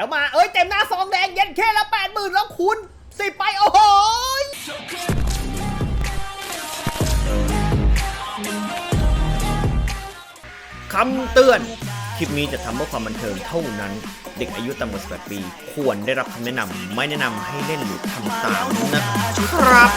แล้วมาเอ้ยเต็มหน้าซองแดงเย็นแค่ละแปดหมื่นแล้วคุณสิไปโอ้โหคำเตือน คลิปนี้จะทำเพื่อความบันเทิงเท่านั้น เด็กอายุต่ำกว่า18ปี ควรได้รับคำแนะนำไม่แนะนำให้เล่นหรือทำตามนะครับ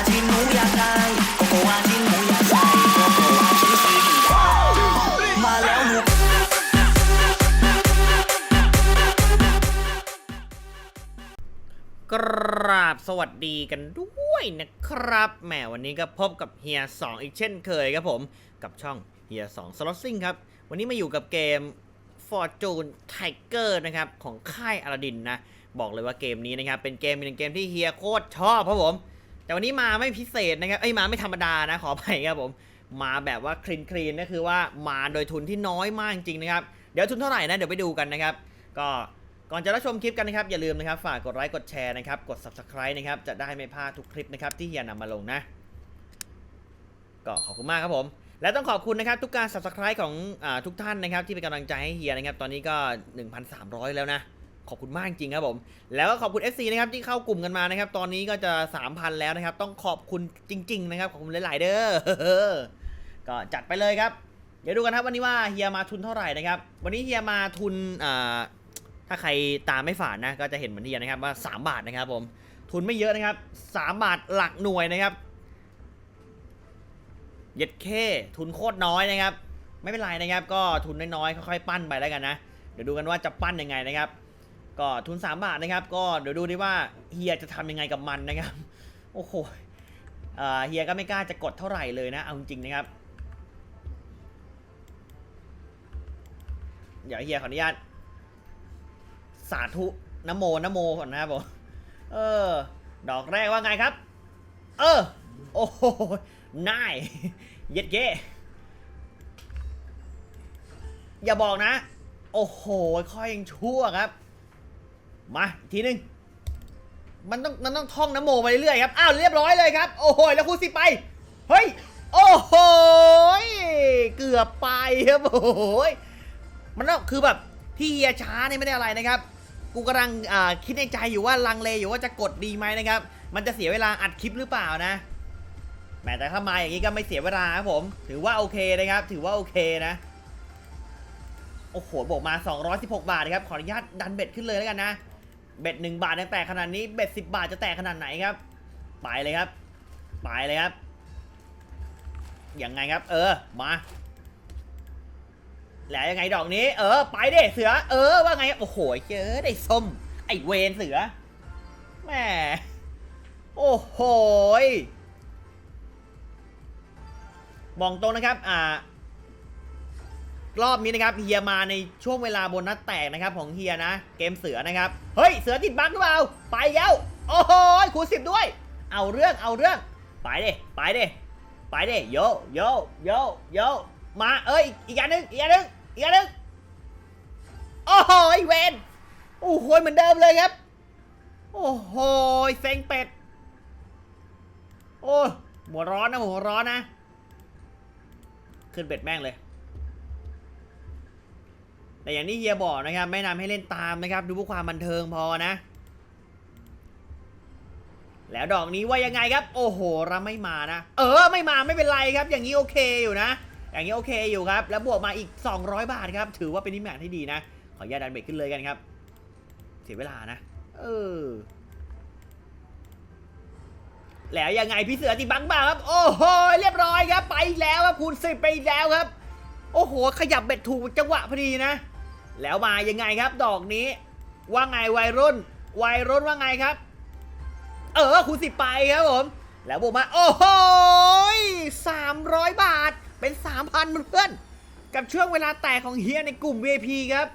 ราบสวัสดีกันด้วยนะครับ แหมวันนี้ก็พบกับเฮีย2อีกเช่นเคยครับผม กับช่องเฮีย2 Slot Sing ครับ วันนี้มาอยู่กับเกม Fortune Tiger นะครับ ของค่ายอลาดินนะ บอกเลยว่าเกมนี้นะครับ เป็นเกมเป็นเกมที่เฮียโคตรชอบครับผม แต่วันนี้มาไม่พิเศษนะครับ เอ้ย มาไม่ธรรมดานะ ขออภัยครับผม มาแบบว่าคลีนคลีนก็คือว่ามาโดยทุนที่น้อยมากจริงๆนะครับ เดี๋ยวทุนเท่าไหร่นะ เดี๋ยวไปดูกันนะครับ ก็ ก่อนจะรับชมคลิปกันนะครับ อย่าลืมนะครับ ฝากกดไลค์กดแชร์นะครับ กด subscribe นะครับ จะได้ไม่พลาดทุกคลิปนะครับ ที่เฮียนำมาลงนะ ก็ขอบคุณมากครับผม และต้องขอบคุณนะครับ ทุกการ subscribe ของอทุกท่านนะครับ ที่เป็นกำลังใจให้เฮียนะครับ ตอนนี้ก็ 1,300 แล้วนะ ขอบคุณมากจริงครับผม แล้วก็ขอบคุณ FC นะครับที่เข้ากลุ่มกันมานะครับ ตอนนี้ก็จะ 3,000 แล้วนะครับ ต้องขอบคุณจริง ๆ นะครับ ขอบคุณหลาย ๆ เด้อ ก็จัดไปเลยครับ เดี๋ยวดูกันครับวันนี้ว่าเฮียมาทุนเท่าไหร่นะครับ วันนี้เฮียมาทุนอ่า ถ้าใครตามไม่ฝาดนะก็จะเห็นเหมือนเฮียนะครับว่า 3 บาทนะครับผมทุนไม่เยอะนะครับ 3 บาทหลักหน่วยนะครับเย็ดเคทุนโคตรน้อยนะครับ ไม่เป็นไรนะครับ ก็ทุนน้อยๆค่อยๆปั้นไปแล้วกันนะเดี๋ยวดูกันว่าจะปั้นยังไงนะครับ ก็ทุน 3 บาทนะครับ ก็เดี๋ยวดูดิว่าเฮียจะทำยังไงกับมันนะครับ โอ้โหเฮียก็ไม่กล้าจะกดเท่าไหร่เลยนะเอาจริงๆนะครับ เดี๋ยวเฮียขออนุญาต สาธุนโมนโมก่อนนะครับผมเออ ดอกแรกว่าไงครับ เออ โอ้โหน่ายเย็ดเก้อย่าบอกนะ โอ้โหค่อยยังชั่วครับ มาทีหนึงมันต้องมันต้องท่องนโมไปเรื่อยครับ อ้าวเรียบร้อยเลยครับ โอ้โหแล้วคูสิไป เฮ้ย โอ้โหเกือบไปครับโอ้โหมันก็คือแบบที่เฮียช้าเนี่ยไม่ได้อะไรนะครับ กูกำลังคิดในใจอยู่ว่าลังเลอยู่ว่าจะกดดีไหมนะครับ มันจะเสียเวลาอัดคลิปหรือเปล่านะแหมแต่ถ้ามาอย่างนี้ก็ไม่เสียเวลาครับผม ถือว่าโอเคนะครับ ถือว่าโอเคนะ โอ้โหบอกมา 216 บาทนะครับ ขออนุญาตดันเบ็ดขึ้นเลยแล้วกันนะ เบ็ด1บาทแตกขนาดนี้ เบ็ด10 บาทจะแตกขนาดไหนครับ ไปเลยครับ ไปเลยครับ ยังไงครับ เออ มา แล้วยังไงดอกนี้ เออ ไปเด้เสือ เออ ว่าไง โอ้โหเจอได้ส้ม ไอเวนเสือแหม่โอ้โหยบอกตรงนะครับ อ่ารอบนี้นะครับเฮียมาในช่วงเวลาบนัสแตกนะครับ ของเฮียนะ เกมเสือนะครับ เฮ้ย เสือติดบั๊กหรือเปล่า ไปแล้วโอ้โหคูณสิบด้วย เอาเรื่องเอาเรื่อง ไปเด้ไปเด้ไปเด้โยโยโยโยมา เอ้ย อีกอย่างหนึ่งอีกอย่างหนึ่ง อีกนึงโอ้โหยเวนโอ้โหเหมือนเดิมเลยครับ โอ้โหเซ็งเป็ด โอ้หัวร้อนนะหัวร้อนนะ ขึ้นเป็ดแม่งเลย แต่อย่างที่เฮียบอกนะครับ ไม่นำให้เล่นตามนะครับ ดูเพื่อความบันเทิงพอนะ แล้วดอกนี้ว่ายังไงครับ โอ้โหเราไม่มานะ เออไม่มาไม่เป็นไรครับ อย่างนี้โอเคอยู่นะ อย่างนี้โอเคอยู่ครับ แล้วบวกมาอีก 200 บาทครับ ถือว่าเป็นนิมิตที่ดีนะ ขออนุญาตดันเบรกขึ้นเลยกันครับ เสียเวลานะ เออ แล้วยังไงพี่เสือติบังบ้าครับ โอ้โห เรียบร้อยครับ ไปแล้วครับคูณสิบไปแล้วครับ โอ้โห ขยับเบ็ดถูกจังหวะพอดีนะ แล้วมายังไงครับ ดอกนี้ ว่าไงวัยรุ่น วัยรุ่นว่าไงครับ เออคูณสิบไปครับผม แล้วบวกมา โอ้โหสามร้อยบาท เป็นสามพันเพื่อน กับช่วงเวลาแตกของเฮียในกลุ่ม VIP ครับ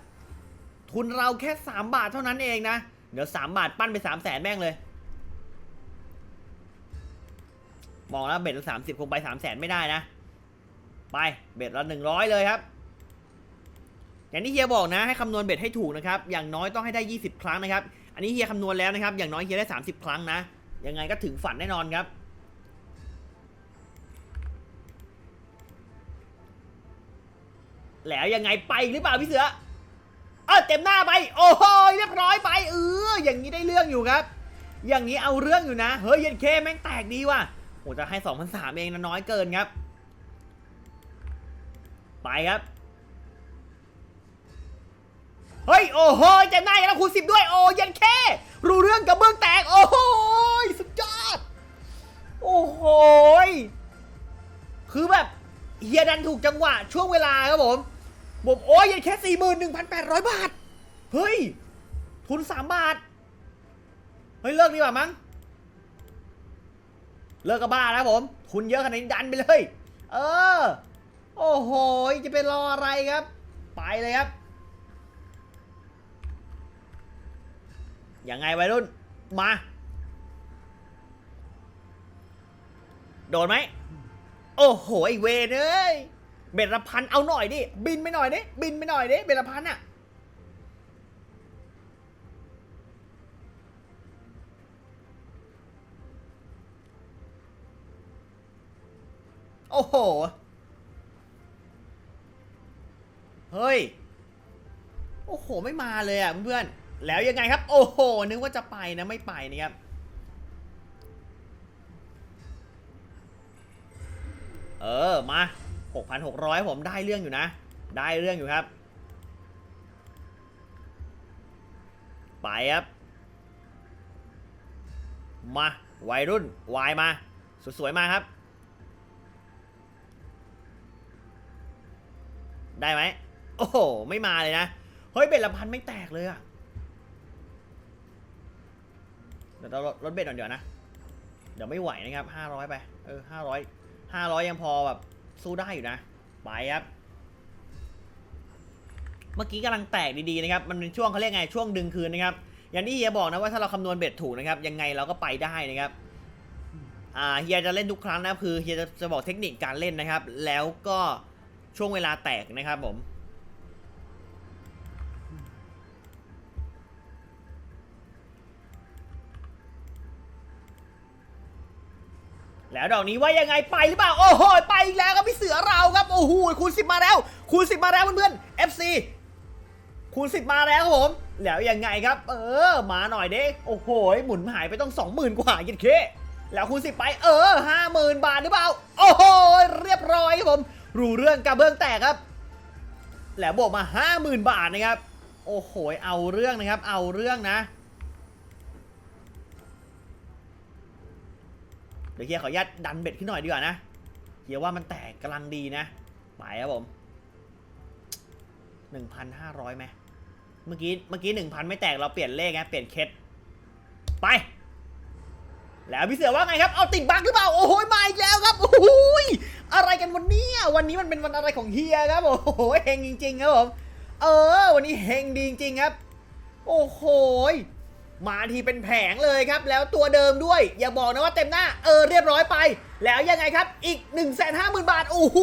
ทุนเราแค่ 3 บาทเท่านั้นเองนะ เดี๋ยว 3 บาทปั้นไป 3 0 0แสนแม่งเลย มองแล้วเบ็ดละสามสิบคงไปสามแสนไม่ได้นะ ไปเบ็ดละหนึ่งร้อยเลยครับ อย่างที่เฮียบอกนะ ให้คำนวณเบ็ดให้ถูกนะครับ อย่างน้อยต้องให้ได้ 20 ครั้งนะครับ อันนี้เฮียคำนวณแล้วนะครับ อย่างน้อยเฮียได้ 30 ครั้งนะ ยังไงก็ถึงฝันแน่นอนครับ แล้วยังไงไปหรือเปล่าพี่เสือเออเต็มหน้าไป โอ้โหเรียบร้อยไปเอออย่างนี้ได้เรื่องอยู่ครับ อย่างนี้เอาเรื่องอยู่นะ เฮ้ยเย็นเคแม่งแตกดีว่ะโอ้จะให้2 0 0 3เองนะน้อยเกินครับ ไปครับเฮ้ยโอ้โหเต็มหน้าแล้วคูณสิบด้วยโอ้เย็นเครู้เรื่องกับเบื้องแตกโอ้โหสุดยอดโอ้โหคือแบบเฮียดันถูกจังหวะช่วงเวลาครับผม ผมโอ้ยยังแค่สี่หมื่นหนึ่งพันแปดร้อยบาท เฮ้ย ทุนสามบาท เฮ้ย เลิกดีกว่ามั้ง เลิกก็บ้าแล้วผม ทุนเยอะขนาดนี้ดันไปเลย เออ โอ้โห จะไปรออะไรครับ ไปเลยครับ ยังไงวัยรุ่น มา โดนไหม โอ้โหไอเวนเอ้ย เบ็ดละพันเอาหน่อยดิ บินไปหน่อยดิ บินไปหน่อยดิ เบ็ดละพันอะโอ้โห เฮ้ย โอ้โห ไม่มาเลยอะเพื่อนๆ แล้วยังไงครับ โอ้โห นึกว่าจะไปนะไม่ไปนะครับเออ มา 6,600 ผมได้เรื่องอยู่นะ ได้เรื่องอยู่ครับ ไปครับ มาวัยรุ่นวายมาสวยๆมาครับ ได้ไหมโอ้โห ไม่มาเลยนะ เฮ้ย เบ็ดละพันไม่แตกเลยอะเดี๋ยวเราลดเบ็ดหน่อยเดี๋ยวนะ เดี๋ยวไม่ไหวนะครับ500ไป เออ500 500ยังพอแบบ สู้ได้อยู่นะ ไปครับ เมื่อกี้กำลังแตกดีๆนะครับ มันเป็นช่วงเขาเรียกไง ช่วงดึงคืนนะครับ อย่างที่เฮียบอกนะว่าถ้าเราคำนวณเบ็ดถูกนะครับ ยังไงเราก็ไปได้นะครับอ่าเฮียจะเล่นทุกครั้งนะคือเฮียจะจะบอกเทคนิคการเล่นนะครับ แล้วก็ช่วงเวลาแตกนะครับผม แล้วดอกนี้ว่ายังไงไปหรือเปล่า โอ้โห ไปอีกแล้วครับพี่เสือเราครับ โอ้โหคูณสิบมาแล้ว คูณสิบมาแล้วเพื่อนๆ FC คูณสิบมาแล้วครับผม แล้วยังไงครับ เออ มาหน่อยเด้โอ้โห หมุนหายไปต้องสองหมื่นกว่ายินเค แล้วคูณสิบไป เออห้าหมื่นบาทหรือเปล่า โอ้โห เรียบร้อยครับผม รู้เรื่องกระเบื้องแตกครับ แล้วบวกมาห้าหมื่นบาทนะครับ โอ้โห เอาเรื่องนะครับ เอาเรื่องนะ เดี๋ยวเฮียขออนุญาตดันเบ็ดขึ้นหน่อยดีกว่านะเฮียว่ามันแตกกำลังดีนะไปครับผมหนึ่งพันห้าร้อยไหมเมื่อกี้เมื่อกี้หนึ่งพันไม่แตกเราเปลี่ยนเลขนะเปลี่ยนเคสไปแล้วพี่เสือว่าไงครับ เอาติดบั๊กหรือเปล่า โอ้โหมาอีกแล้วครับ โอ้โหยอะไรกันวันนี้วันนี้มันเป็นวันอะไรของเฮียครับ โอ้โหเฮงจริงๆครับผม เออ วันนี้เฮงดีจริงๆครับ โอ้โห มาทีเป็นแผงเลยครับ แล้วตัวเดิมด้วย อย่าบอกนะว่าเต็มหน้า เออเรียบร้อยไป แล้วยังไงครับอีก 1 5 0 0 0 0 บาท โอ้โห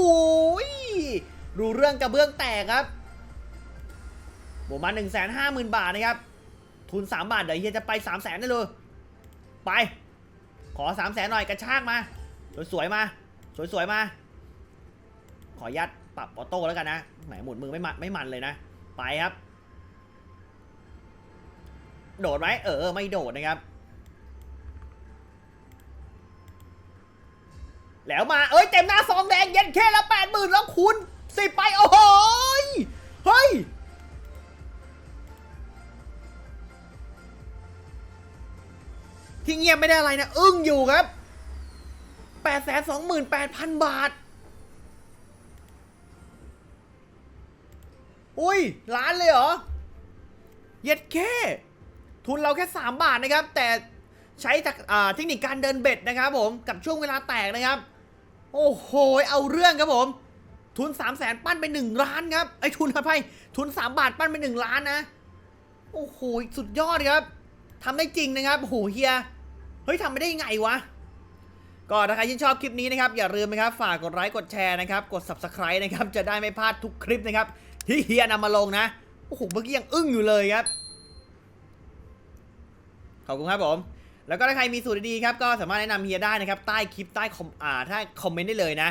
รู้เรื่องกระเบื้องแตกครับบวกมา 1 5 0 0 0 0 บาทนะครับ ทุน 3 บาท เดี๋ยวเฮียจะไป 3 0 0 0 0 0ได้เลย ไป ขอ 3 0 0 0 0 0หน่อยกระชากมา สวยๆมา สวยๆมา ขอยัดปรับออโต้แล้วกันนะแหมหมุนมือไม่มันไม่มันเลยนะ ไปครับ โดดไหมเออไม่โดดนะครับ แล้วมาเอ้ยเต็มหน้าซองแดงเย็นแค่ละแปดหมื่นแล้วคูณสิไปโอ้โหเฮ้ยที่เงียบไม่ได้อะไรนะ อึ้งอยู่ครับแปดแสนสองหมื่นแปดพันบาท อุ้ย ล้านเลยเหรอ เย็ดแค่ ทุนเราแค่ 3 บาทนะครับ แต่ใช้จากเทคนิคการเดินเบ็ดนะครับผมกับช่วงเวลาแตกนะครับ โอ้โห เอาเรื่องครับผม ทุน 3 0 0แสนปั้นไป 1 ล้านครับไอ้ทุนอะไรทุน 3 บาทปั้นไป 1 ล้านนะ โอ้โห สุดยอดครับทำได้จริงนะครับโอ้โหเฮียเฮ้ยทำไม่ได้ยังไงวะก็ถ้าใครชื่นชอบคลิปนี้นะครับ อย่าลืมนะครับ ฝากกดไลค์กดแชร์นะครับ กด subscribe นะครับ จะได้ไม่พลาดทุกคลิปนะครับ ที่เฮียนำมาลงนะ โอ้โห เมื่อกี้ยังอึ้งอยู่เลยครับ ขอบคุณครับผม แล้วก็ถ้าใครมีสูตรดีๆครับก็สามารถแนะนำเฮียได้นะครับใต้คลิปใต้คอมอ่าถ้าคอมเมนต์ได้เลยนะ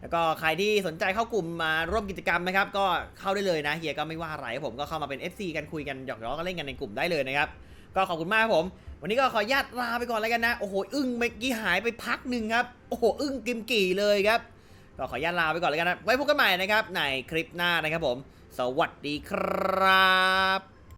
แล้วก็ใครที่สนใจเข้ากลุ่มมาร่วมกิจกรรมนะครับก็เข้าได้เลยนะเฮียก็ไม่ว่าอะไรผมก็เข้ามาเป็น FC กันคุยกันหยอกล้อกันเล่นกันในกลุ่มได้เลยนะครับก็ขอบคุณมากครับผม วันนี้ก็ขอญาตลาไปก่อนแล้วกันนะ โอ้โห อึ้งเมื่อกี้หายไปพักหนึ่งครับ โอ้โห อึ้งกิมกี่เลยครับ ก็ขอญาตลาไปก่อนแล้วกันนะ ไว้พบกันใหม่นะครับ ในคลิปหน้านะครับผม สวัสดีครับ